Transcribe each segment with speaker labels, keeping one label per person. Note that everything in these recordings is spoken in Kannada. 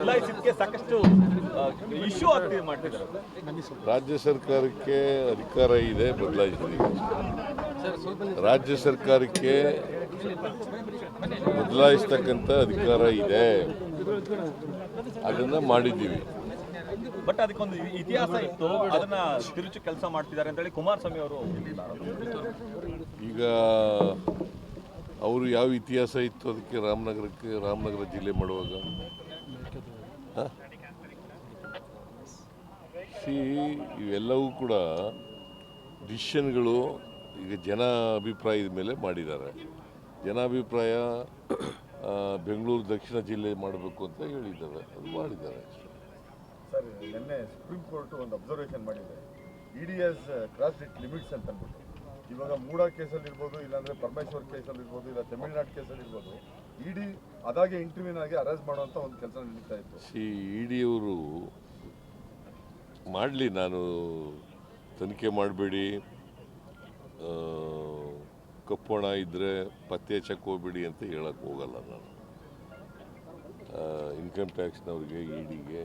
Speaker 1: ಬದಲಾಯಿಸಿದ್ದಕ್ಕೆ ಸಾಕಷ್ಟು ಇಶ್ಯೂ ಆಗ್ತಿದೆ ಮಾಡ್ತಿದ್ದಾರೆ.
Speaker 2: ರಾಜ್ಯ ಸರ್ಕಾರಕ್ಕೆ ಅಧಿಕಾರ ಇದೆ ಬದಲಾಯಿಸಿದೆ. ರಾಜ್ಯ ಸರ್ಕಾರಕ್ಕೆ ಬದಲಾಯಿಸ್ತಕ್ಕಂಥ ಅಧಿಕಾರ ಇದೆ. ಅದನ್ನ ಮಾಡಿದ್ದೀವಿ.
Speaker 1: ಬಟ್ ಅದಕ್ಕೊಂದು ಇತಿಹಾಸ ಇತ್ತು. ಅದನ್ನ ತಿರುಚಿ ಕೆಲಸ ಮಾಡ್ತಿದ್ದಾರೆ ಅಂತ ಹೇಳಿ ಕುಮಾರಸ್ವಾಮಿ ಅವರು
Speaker 2: ಈಗ ಅವರು ಯಾವ ಇತಿಹಾಸ ಇತ್ತು ಅದಕ್ಕೆ ರಾಮನಗರಕ್ಕೆ ರಾಮನಗರ ಜಿಲ್ಲೆ ಮಾಡುವಾಗ? ಸಿ ಇವೆಲ್ಲವೂ ಕೂಡ ಡಿಸಿಷನ್ಗಳು ಈಗ ಜನ ಅಭಿಪ್ರಾಯದ ಮೇಲೆ ಮಾಡಿದ್ದಾರೆ. ಜನಾಭಿಪ್ರಾಯ ಬೆಂಗಳೂರು ದಕ್ಷಿಣ ಜಿಲ್ಲೆ ಮಾಡಬೇಕು ಅಂತ ಹೇಳಿದ್ದಾರೆ. ಅದು ಮಾಡಿದ್ದಾರೆ
Speaker 3: ಸರ್, ನಿನ್ನೆ ಸುಪ್ರೀಂ ಕೋರ್ಟ್ ಒಂದು ಅಬ್ಸರ್ವೇಷನ್ ಮಾಡಿದೆ. E D S cross it limits ಅಂತ ಅಂದ್ಬಿಟ್ಟು. ಇವಾಗ ಮೂಡಾ ಕೇಸಲ್ಲಿ ಇರ್ಬೋದು, ಇಲ್ಲಾಂದ್ರೆ ಪರಮೇಶ್ವರ್ ಕೇಸಲ್ಲಿ ಇರ್ಬೋದು, ಇಲ್ಲ ತಮಿಳುನಾಡು ಕೇಸಲ್ಲಿ ಇರ್ಬೋದು. ಇಡಿ ಅದಾಗೆ ಇಂಟರ್ವ್ಯೂ ಆಗಿ ಅರೆಸ್ಟ್ ಮಾಡುವಂತ ಒಂದು ಕೆಲಸ ನಡೀತಾ ಇತ್ತು.
Speaker 2: ಸಿ ಇ ಡಿಯವರು ಮಾಡಲಿ, ನಾನು ತನಿಖೆ ಮಾಡಬೇಡಿ ಕಪ್ಪೋಣ ಇದ್ದರೆ ಪತ್ತೆ ಚೆಕ್ ಹೋಗ್ಬೇಡಿ ಅಂತ ಹೇಳಕ್ಕೆ ಹೋಗಲ್ಲ ನಾನು. ಇನ್ಕಮ್ ಟ್ಯಾಕ್ಸ್ನವ್ರಿಗೆ ಇಡಿಗೆ ಡಿಗೆ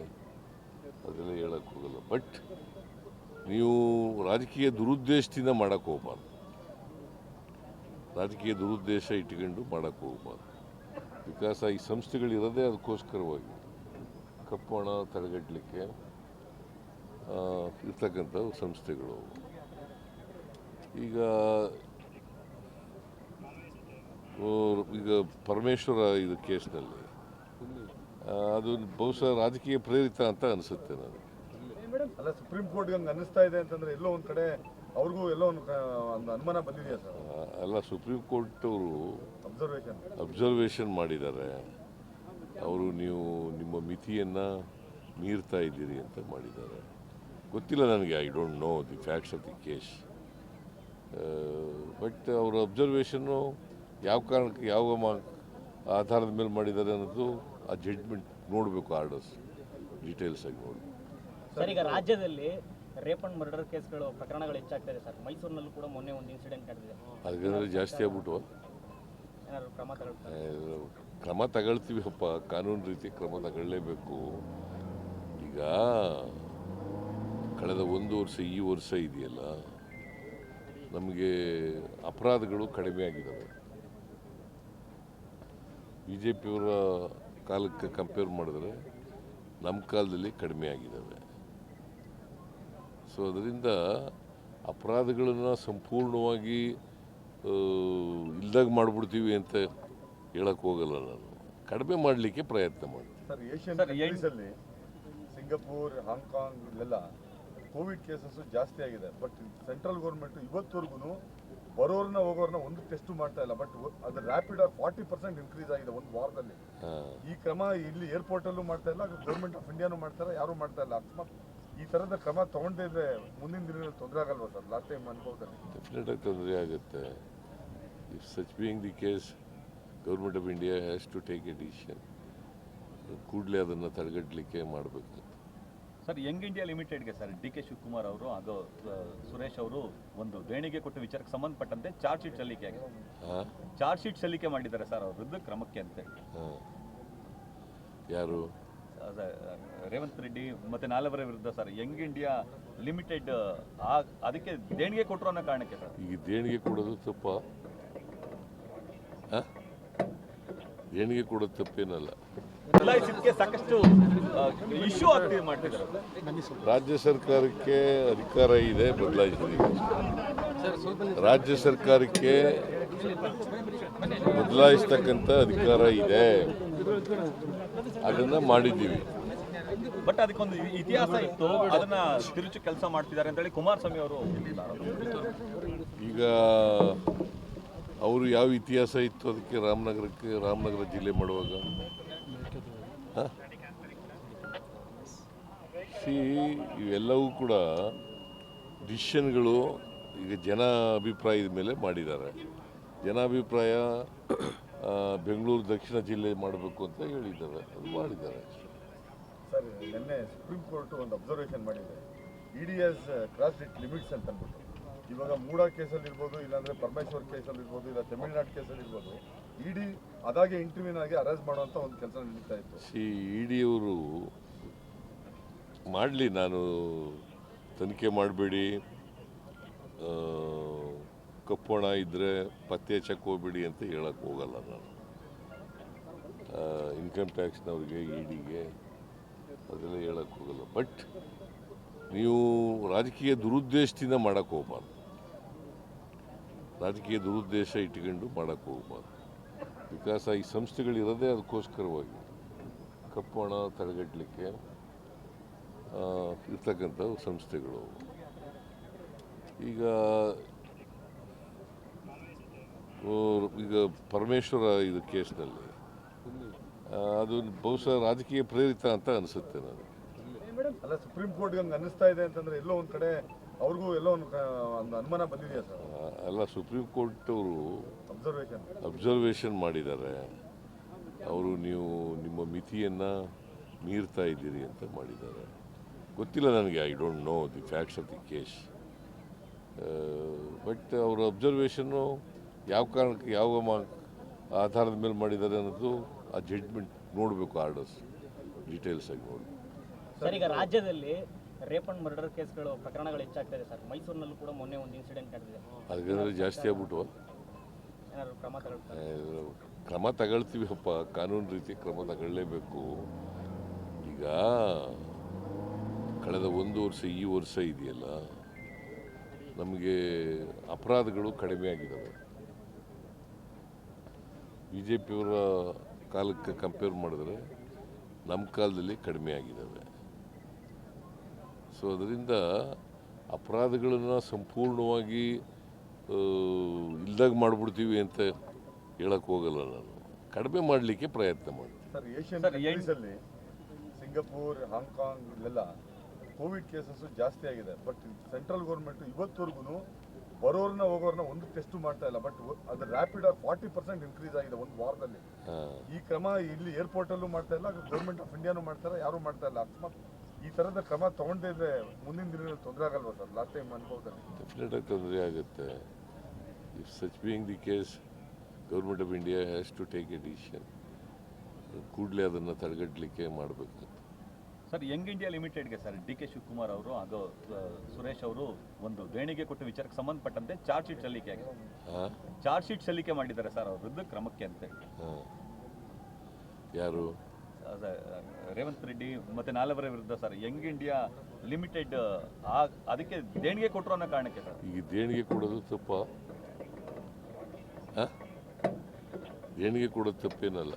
Speaker 2: ಅದೆಲ್ಲ ಹೇಳಕ್ಕೆ ಹೋಗಲ್ಲ. ಬಟ್ ನೀವು ರಾಜಕೀಯ ದುರುದ್ದೇಶದಿಂದ ಮಾಡೋಕ್ಕೆ ಹೋಗ್ಬಾರ್ದು. ರಾಜಕೀಯ ದುರುದ್ದೇಶ ಇಟ್ಕೊಂಡು ಮಾಡೋಕ್ಕೆ ಹೋಗ್ಬಾರ್ದು. ಬಿಕಾಸ್ ಈ ಸಂಸ್ಥೆಗಳಿರೋದೇ ಅದಕ್ಕೋಸ್ಕರವಾಗಿ. ಕಪ್ಪು ಹಣ ತಡೆಗಟ್ಟಲಿಕ್ಕೆ ಇರ್ತಕ್ಕಂಥ ಸಂಸ್ಥೆಗಳು. ಈಗ ಈಗ ಪರಮೇಶ್ವರ ಇದು ಕೇಸ್ನಲ್ಲಿ. ಅದು ಬಹುಶಃ ರಾಜಕೀಯ ಪ್ರೇರಿತ ಅಂತ ಅನಿಸುತ್ತೆ ನನಗೆ.
Speaker 3: ಅಲ್ಲ ಸುಪ್ರೀಂ ಕೋರ್ಟ್ ಹಂಗೆ ಅನ್ನಿಸ್ತಾ ಇದೆ ಅಂತಂದ್ರೆ ಎಲ್ಲೋ ಒಂದು ಕಡೆ ಅವ್ರಿಗೂ ಎಲ್ಲೋ ಒಂದು ಒಂದು ಅನುಮಾನ ಬಂದಿದೆಯಾ ಸರ್?
Speaker 2: ಅಲ್ಲ ಸುಪ್ರೀಂ ಕೋರ್ಟ್ ಅವರು
Speaker 3: ಅಬ್ಸರ್ವೇಷನ್
Speaker 2: ಮಾಡಿದ್ದಾರೆ. ಅವರು ನೀವು ನಿಮ್ಮ ಮಿತಿಯನ್ನು ಮೀರ್ತಾ ಇದ್ದೀರಿ ಅಂತ ಮಾಡಿದ್ದಾರೆ. ಗೊತ್ತಿಲ್ಲ ನನಗೆ I don't know the facts of the case but ಅವರ ಅಬ್ಸರ್ವೇಷನ್ನು ಯಾವ ಕಾರಣಕ್ಕೆ ಯಾವ ಮಾ ಆಧಾರದ ಮೇಲೆ ಮಾಡಿದ್ದಾರೆ ಅನ್ನೋದು ಆ ಜಡ್ಜ್ಮೆಂಟ್ ನೋಡಬೇಕು ಆರ್ಡರ್ಸ್ ಡೀಟೇಲ್ಸ್ ಆಗಿ ನೋಡಬೇಕು
Speaker 4: ಸರ್ ಈಗ ರಾಜ್ಯದಲ್ಲಿ ರೇಪ್ ಅಂಡ್ ಮರ್ಡರ್ ಕೇಸ್ಗಳು ಪ್ರಕರಣಗಳು ಹೆಚ್ಚಾಗ್ತಾ ಇದೆ ಸರ್. ಮೈಸೂರಿನಲ್ಲೂ ಕೂಡ ಮೊನ್ನೆ ಒಂದು ಇನ್ಸಿಡೆಂಟ್ ನಡೆದಿದೆ.
Speaker 2: ಅದಕ್ಕೆ ಜಾಸ್ತಿ ಆಗ್ಬಿಟ್ಟು
Speaker 4: ಕ್ರಮ
Speaker 2: ತಗೊಳ್ತೀವಿ ಅಪ್ಪ. ಕಾನೂನು ರೀತಿ ಕ್ರಮ ತಗೊಳ್ಳೇಬೇಕು. ಈಗ ಕಳೆದ ಒಂದು ವರ್ಷ, ಈ ವರ್ಷ ಇದೆಯಲ್ಲ, ನಮಗೆ ಅಪರಾಧಗಳು ಕಡಿಮೆ ಆಗಿದ್ದಾವೆ ಬಿ ಜೆ ಪಿಯವರ ಕಾಲಕ್ಕೆ ಕಂಪೇರ್ ಮಾಡಿದ್ರೆ ನಮ್ಮ ಕಾಲದಲ್ಲಿ ಕಡಿಮೆ ಆಗಿದ್ದಾವೆ ಸೊ ಅದರಿಂದ ಅಪರಾಧಗಳನ್ನು ಸಂಪೂರ್ಣವಾಗಿ ಇಲ್ದಾಗ ಮಾಡಿಬಿಡ್ತೀವಿ ಅಂತ ಹೇಳಕ್ಕೆ ಹೋಗಲ್ಲ ನಾನು. ಕಡಿಮೆ ಮಾಡಲಿಕ್ಕೆ ಪ್ರಯತ್ನ ಮಾಡ್ತೀನಿ.
Speaker 3: ಸಿಂಗಪೂರ್ ಹಾಂಗ್ಕಾಂಗ್ ಇಲ್ಲೆಲ್ಲ ಕೋವಿಡ್ ಕೇಸಸ್ ಜಾಸ್ತಿ ಆಗಿದೆ. ಬಟ್ ಸೆಂಟ್ರಲ್ ಗೌರ್ಮೆಂಟ್ ಇವತ್ತವರೆಗೂ ಬರೋರ್ನ ಹೋಗೋರ್ನ ಒಂದು ಟೆಸ್ಟ್ ಮಾಡ್ತಾ ಇಲ್ಲ. ಬಟ್ ಅದು ರ್ಯಾಪಿಡ್ ಆಗಿ ಫಾರ್ಟಿ ಪರ್ಸೆಂಟ್ ಇನ್ಕ್ರೀಸ್ ಆಗಿದೆ ಒಂದು ವಾರದಲ್ಲಿ. ಈ ಕ್ರಮ ಇಲ್ಲಿ ಏರ್ಪೋರ್ಟ್ ಅಲ್ಲೂ ಮಾಡ್ತಾ ಇಲ್ಲ ಗೌರ್ಮೆಂಟ್ ಆಫ್ ಇಂಡಿಯಾನು ಮಾಡ್ತಾರೆ ಯಾರು ಮಾಡ್ತಾ ಇಲ್ಲ. ಅಕಸ್ಮಾತ್ ಈ ತರದ ಕ್ರಮ ತಗೊಂಡಿದ್ರೆ ಮುಂದಿನ ದಿನಗಳಲ್ಲಿ ತೊಂದರೆ ಆಗಲ್ವಾ ಸರ್? ಲಾಸ್ಟ್ ಟೈಮ್ ಅನುಭವದಲ್ಲಿ
Speaker 2: ತೊಂದರೆ ಆಗುತ್ತೆ. If such being the case government of India has to take a decision ಕೂಡಲೇ ಅದನ್ನು ತಡೆಗಟ್ಟಲಿಕ್ಕೆ ಮಾಡಬೇಕು.
Speaker 1: ಸರ್ ಯಂಗ್ ಇಂಡಿಯಾ ಲಿಮಿಟೆಡ್ಗೆ ಸರ್ ಡಿ ಕೆ ಶಿವಕುಮಾರ್ ಅವರು ಹಾಗೂ ಸುರೇಶ್ ಅವರು ಒಂದು ದೇಣಿಗೆ ಕೊಟ್ಟ ವಿಚಾರಕ್ಕೆ ಸಂಬಂಧಪಟ್ಟಂತೆ ಚಾರ್ಜ್ ಶೀಟ್ ಸಲ್ಲಿಕೆ ಆಗಿದೆ. ಚಾರ್ಜ್ ಶೀಟ್ ಸಲ್ಲಿಕೆ ಮಾಡಿದ್ದಾರೆ ಸರ್ ಅವ್ರ ವಿರುದ್ಧ ಕ್ರಮಕ್ಕೆ ಅಂತ
Speaker 2: ಯಾರು?
Speaker 1: ರೇವಂತ್ ರೆಡ್ಡಿ ಮತ್ತೆ ನಾಲ್ವರ ವಿರುದ್ಧ ಸರ್ ಯಂಗ್ ಇಂಡಿಯಾ ಲಿಮಿಟೆಡ್ ಅದಕ್ಕೆ ದೇಣಿಗೆ ಕೊಟ್ಟರು ಅನ್ನೋ ಕಾರಣಕ್ಕೆ ಸರ್.
Speaker 2: ಈಗ ದೇಣಿಗೆ ಕೊಡೋದು ತಪ್ಪ? ಹಾಂ? ಕೂಡ ತಪ್ಪೇನಲ್ಲ.
Speaker 1: ಸಾಕಷ್ಟು ಇಶ್ಯೂ ಆಗ್ತಿದೆ ಮಾಡ್ತಿದ್ದಾರೆ.
Speaker 2: ರಾಜ್ಯ ಸರ್ಕಾರಕ್ಕೆ ಅಧಿಕಾರ ಇದೆ ಬದಲಾಯಿಸಿದೆ ರಾಜ್ಯ ಸರ್ಕಾರಕ್ಕೆ ಬದಲಾಯಿಸ್ತಕ್ಕಂಥ ಅಧಿಕಾರ ಇದೆ. ಅದನ್ನ ಮಾಡಿದ್ದೀವಿ.
Speaker 1: ಬಟ್ ಅದಕ್ಕೊಂದು ಇತಿಹಾಸ ಇತ್ತು. ಅದನ್ನ ತಿರುಚು ಕೆಲಸ ಮಾಡ್ತಿದ್ದಾರೆ ಅಂತ ಹೇಳಿ ಕುಮಾರಸ್ವಾಮಿ ಅವರು
Speaker 2: ಈಗ ಅವರು ಯಾವ ಇತಿಹಾಸ ಇತ್ತು ಅದಕ್ಕೆ ರಾಮನಗರಕ್ಕೆ, ರಾಮನಗರ ಜಿಲ್ಲೆ ಮಾಡುವಾಗ? ಸಿ, ಇವೆಲ್ಲವೂ ಕೂಡ ಡಿಸಿಷನ್ಗಳು ಈಗ ಜನ ಅಭಿಪ್ರಾಯದ ಮೇಲೆ ಮಾಡಿದ್ದಾರೆ. ಜನಾಭಿಪ್ರಾಯ ಬೆಂಗಳೂರು ದಕ್ಷಿಣ ಜಿಲ್ಲೆ ಮಾಡಬೇಕು ಅಂತ ಹೇಳಿದ್ದಾರೆ. ಅದು ಮಾಡಿದ್ದಾರೆ.
Speaker 3: ನಿನ್ನೆ ಸುಪ್ರೀಂ ಕೋರ್ಟ್ ಒಂದು ಅಬ್ಸರ್ವೇಷನ್ ಮಾಡಿದೆ. E D S cross limits ಅಂತ ಅಂದ್ಬಿಟ್ಟು. ಇವಾಗ ಮೂಡ ಕೇಸಲ್ಲಿ ಇರ್ಬೋದು, ಇಲ್ಲಾಂದ್ರೆ ಪರಮೇಶ್ವರ್ ಕೇಸಲ್ಲಿ ಇರ್ಬೋದು, ಇಲ್ಲ ತಮಿಳ್ನಾಡು ಕೇಸಲ್ಲಿ ಇರ್ಬೋದು, ಇಡಿ ಅದಾಗೆ ಇಂಟರ್ವ್ಯೂನ್ ಆಗಿ ಅರೆಸ್ಟ್ ಮಾಡುವಂತ ಒಂದು ಕೆಲಸ ನಡೀತಾ ಇತ್ತು.
Speaker 2: ಸಿ ಇ ಡಿಯವರು ಮಾಡಲಿ, ನಾನು ತನಿಖೆ ಮಾಡಬೇಡಿ ಕಪ್ಪೋಣ ಇದ್ದರೆ ಪತ್ತೆ ಹಚ್ಚಕ್ಕೆ ಹೋಗ್ಬೇಡಿ ಅಂತ ಹೇಳಕ್ಕೆ ಹೋಗಲ್ಲ ನಾನು. ಇನ್ಕಮ್ ಟ್ಯಾಕ್ಸ್ನವ್ರಿಗೆ ಇಡಿಗೆ ಡಿಗೆ ಅದೆಲ್ಲ ಹೇಳಕ್ಕೆ ಹೋಗಲ್ಲ. ಬಟ್ ನೀವು ರಾಜಕೀಯ ದುರುದ್ದೇಶದಿಂದ ಮಾಡಕ್ಕೆ ಹೋಗ್ಬಾರ್ದು. ರಾಜಕೀಯ ದುರುದ್ದೇಶ ಇಟ್ಕೊಂಡು ಮಾಡೋಕ್ಕೆ ಹೋಗ್ಬಾರ್ದು. ಬಿಕಾಸ್ ಈ ಸಂಸ್ಥೆಗಳಿರೋದೇ ಅದಕ್ಕೋಸ್ಕರವಾಗಿ. ಕಪ್ಪು ಹಣ ತಡೆಗಟ್ಟಲಿಕ್ಕೆ ಇರ್ತಕ್ಕಂಥ ಸಂಸ್ಥೆಗಳು. ಈಗ ಈಗ ಪರಮೇಶ್ವರ ಇದು ಕೇಸ್ನಲ್ಲಿ ಅದು ಬಹುಶಃ ರಾಜಕೀಯ ಪ್ರೇರಿತ ಅಂತ ಅನಿಸುತ್ತೆ ನನಗೆ.
Speaker 3: ಅಲ್ಲ, ಸುಪ್ರೀಂ ಕೋರ್ಟ್ಗೆ ಹಂಗೆ ಅನ್ನಿಸ್ತಾ ಇದೆ ಅಂತಂದರೆ ಎಲ್ಲೋ ಒಂದು ಕಡೆ ಅವ್ರಿಗೂ ಎಲ್ಲ ಒಂದು ಅನುಮಾನ ಬಂದಿದೆಯಾ ಸರ್?
Speaker 2: ಆ, ಅಲ್ಲ ಸುಪ್ರೀಂ ಕೋರ್ಟ್ ಅವರು
Speaker 3: ಅಬ್ಸರ್ವೇಷನ್
Speaker 2: ಅಬ್ಸರ್ವೇಷನ್ ಮಾಡಿದ್ದಾರೆ. ಅವರು ನೀವು ನಿಮ್ಮ ಮಿತಿಯನ್ನು ಮೀರ್ತಾ ಇದ್ದೀರಿ ಅಂತ ಮಾಡಿದ್ದಾರೆ. ಗೊತ್ತಿಲ್ಲ ನನಗೆ I don't know the facts of the case but ಅವರ ಅಬ್ಸರ್ವೇಷನ್ನು ಯಾವ ಕಾರಣಕ್ಕೆ ಯಾವ ಮಾ ಆಧಾರದ ಮೇಲೆ ಮಾಡಿದ್ದಾರೆ ಅನ್ನೋದು ಆ ಜಡ್ಜ್ಮೆಂಟ್ ನೋಡಬೇಕು ಆರ್ಡರ್ಸ್ ಡೀಟೇಲ್ಸ್ ಆಗಿ ನೋಡಿ.
Speaker 4: ಸರ್ ಈಗ ರಾಜ್ಯದಲ್ಲಿ ರೇಪ್ ಅಂಡ್ ಮರ್ಡರ್ ಕೇಸ್ಗಳು ಪ್ರಕರಣಗಳು ಹೆಚ್ಚಾಗ್ತಾ ಇದೆ ಸರ್. ಮೈಸೂರಿನಲ್ಲೂ ಕೂಡ ಮೊನ್ನೆ ಒಂದು ಇನ್ಸಿಡೆಂಟ್ ನಡೆದಿದೆ.
Speaker 2: ಅದಕ್ಕೆ ಜಾಸ್ತಿ ಆಗ್ಬಿಟ್ಟು
Speaker 4: ಏನಾದ್ರು ಕ್ರಮ ತಗೊಳ್ತಾರೆ?
Speaker 2: ಕ್ರಮ ತಗೊಳ್ತೀವಪ್ಪ ಕಾನೂನು ರೀತಿ ಕ್ರಮ ತಗೊಳ್ಳೇಬೇಕು. ಈಗ ಕಳೆದ ಒಂದು ವರ್ಷ ಈ ವರ್ಷ ಇದೆಯಲ್ಲ ನಮಗೆ ಅಪರಾಧಗಳು ಕಡಿಮೆ ಆಗಿದ್ದಾವೆ ಬಿ ಜೆ ಪಿಯವರ ಕಾಲಕ್ಕೆ ಕಂಪೇರ್ ಮಾಡಿದ್ರೆ ನಮ್ಮ ಕಾಲದಲ್ಲಿ ಕಡಿಮೆ ಆಗಿದ್ದಾವೆ ಸೊ ಅದರಿಂದ ಅಪರಾಧಗಳನ್ನು ಸಂಪೂರ್ಣವಾಗಿ ಇಲ್ದಾಗ ಮಾಡಿಬಿಡ್ತೀವಿ ಅಂತ ಹೇಳಕ್ಕೆ ಹೋಗಲ್ಲ ನಾನು. ಕಡಿಮೆ ಮಾಡಲಿಕ್ಕೆ ಪ್ರಯತ್ನ ಮಾಡ್ತೀನಿ.
Speaker 3: ಅಲ್ಲಿ ಸಿಂಗಪೂರ್ ಹಾಂಗ್ಕಾಂಗ್ ಇಲ್ಲೆಲ್ಲ ಕೋವಿಡ್ ಕೇಸಸ್ ಜಾಸ್ತಿ ಆಗಿದೆ. ಬಟ್ ಸೆಂಟ್ರಲ್ ಗೌರ್ಮೆಂಟ್ ಇವತ್ತವರೆಗೂ ಬರೋರ್ನ ಹೋಗೋರ್ನ ಒಂದು ಟೆಸ್ಟ್ ಮಾಡ್ತಾ ಇಲ್ಲ. ಬಟ್ ಅದು ರ್ಯಾಪಿಡ್ ಆಗಿ ಫಾರ್ಟಿ ಪರ್ಸೆಂಟ್ ಇನ್ಕ್ರೀಸ್ ಆಗಿದೆ ಒಂದು ವಾರದಲ್ಲಿ. ಈ ಕ್ರಮ ಇಲ್ಲಿ ಏರ್ಪೋರ್ಟ್ ಅಲ್ಲೂ ಮಾಡ್ತಾ ಇಲ್ಲ ಗೌರ್ಮೆಂಟ್ ಆಫ್ ಇಂಡಿಯಾನು ಮಾಡ್ತಾರೆ ಯಾರು ಮಾಡ್ತಾ ಇಲ್ಲ. ಅಕಸ್ಮಾತ್ ಈ ತರದ ಕ್ರಮ ತಗೊಂಡಿದ್ರೆ ಮುಂದಿನ ದಿನಗಳಲ್ಲಿ ತೊಂದರೆ ಆಗಲ್ವಾ ಸರ್? ಲಾಸ್ಟ್ ಟೈಮ್ ಅನುಭವದಲ್ಲಿ
Speaker 2: ಡೆಫಿನೆಟಾಗಿ ತೊಂದರೆ ಆಗುತ್ತೆ. If such being the case government of India has to take a decision ಕೂಡಲೇ ಅದನ್ನು ತಡೆಗಟ್ಟಲಿಕ್ಕೆ ಮಾಡಬೇಕು.
Speaker 1: ಸರ್ ಯಂಗ್ ಇಂಡಿಯಾ ಲಿಮಿಟೆಡ್ಗೆ ಸರ್ ಡಿ ಕೆ ಶಿವಕುಮಾರ್ ಅವರು ಹಾಗೂ ಸುರೇಶ್ ಅವರು ಒಂದು ದೇಣಿಗೆ ಕೊಟ್ಟ ವಿಚಾರಕ್ಕೆ ಸಂಬಂಧಪಟ್ಟಂತೆ ಚಾರ್ಜ್ ಶೀಟ್ ಸಲ್ಲಿಕೆ ಆಗಿದೆ. ಚಾರ್ಜ್ ಶೀಟ್ ಸಲ್ಲಿಕೆ ಮಾಡಿದ್ದಾರೆ ಸರ್ ಅವ್ರ ವಿರುದ್ಧ ಕ್ರಮಕ್ಕೆ ಅಂತ
Speaker 2: ಯಾರು?
Speaker 1: ರೇವಂತ್ ರೆಡ್ಡಿ ಮತ್ತೆ ನಾಲ್ವರ ವಿರುದ್ಧ, ಸರ್, ಯಂಗ್ ಇಂಡಿಯಾ ಲಿಮಿಟೆಡ್, ಆ, ಅದಕ್ಕೆ ದೇಣಿಗೆ ಕೊಟ್ಟರು ಅನ್ನೋ ಕಾರಣಕ್ಕೆ, ಸರ್.
Speaker 2: ಈ ದೇಣಿಗೆ ಕೊಡೋದು ತಪ್ಪ. ದೇಣಿಗೆ ಕೊಡೋದು ತಪ್ಪೇನಲ್ಲ.